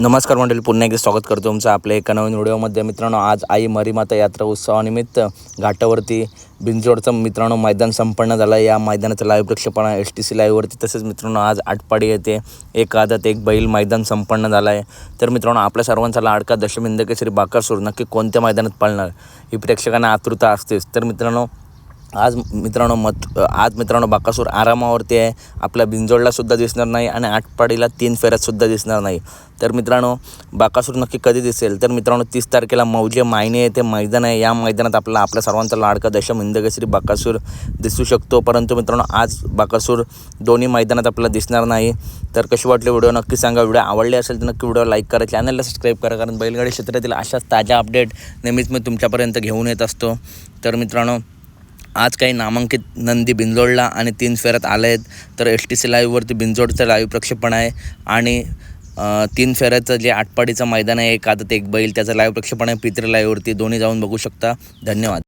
नमस्कार मंडळी पुन्हा एकदा स्वागत करतो तुमचं आपल्या एका नवीन व्हिडिओमध्ये. मित्रांनो आज आई मरीमाता यात्रा उत्सवानिमित्त घाटावरती बिंजोडचं मित्रांनो मैदान संपन्न झालं. या मैदानाचं लाईव्ह प्रक्षेपण एस टी सी लाईव्हवरती तसेच मित्रांनो आज आटपाडी येते एक आदत एक बैल मैदान संपन्न झालं आहे. तर मित्रांनो आपल्या सर्वांचा लाडका दशमिंद केसरी बाकासूर नक्की कोणत्या मैदानात पळणार? ही प्रेक्षकांना आतुरता असतेच. तर मित्रांनो आज मित्रांनो मत आज मित्रांनो बाकासूर आरामावरती आहे. आपल्या बिंजोडलासुद्धा दिसणार नाही आणि आटपाडीला तीन फेऱ्यातसुद्धा दिसणार नाही. तर मित्रांनो बाकासूर नक्की कधी दिसेल? तर मित्रांनो तीस तारखेला मौजे मायने येथे मैदान आहे. या मैदानात आपला आपल्या सर्वांचा लाडका दशम हिंदकेसरी बाकासूर दिसू शकतो. परंतु मित्रांनो आज बाकासूर दोन्ही मैदानात आपल्याला दिसणार नाही. तर कशी वाटली व्हिडिओ? नक्की सांगा. व्हिडिओ आवडले असेल तर नक्की व्हिडिओ लाईक करा. चॅनलला सबस्क्राईब करा. कारण बैलगाडी क्षेत्रातील अशाच ताज्या अपडेट नेहमीच मी तुमच्यापर्यंत घेऊन येत असतो. तर मित्रांनो आज काही नामांकित नंदी बिंजोडला आणि तीन फेऱ्यात आले आहेत तर एस टी सी लाईव्हवरती बिंजोडचं लाईव्ह प्रक्षेपण आहे आणि तीन फेऱ्याचं जे आटपाडीचं मैदान आहे एक आदत एक बैल त्याचं लाईव्ह प्रक्षेपण आहे. पित्र लाईव्हवरती दोन्ही जाऊन बघू शकता. धन्यवाद.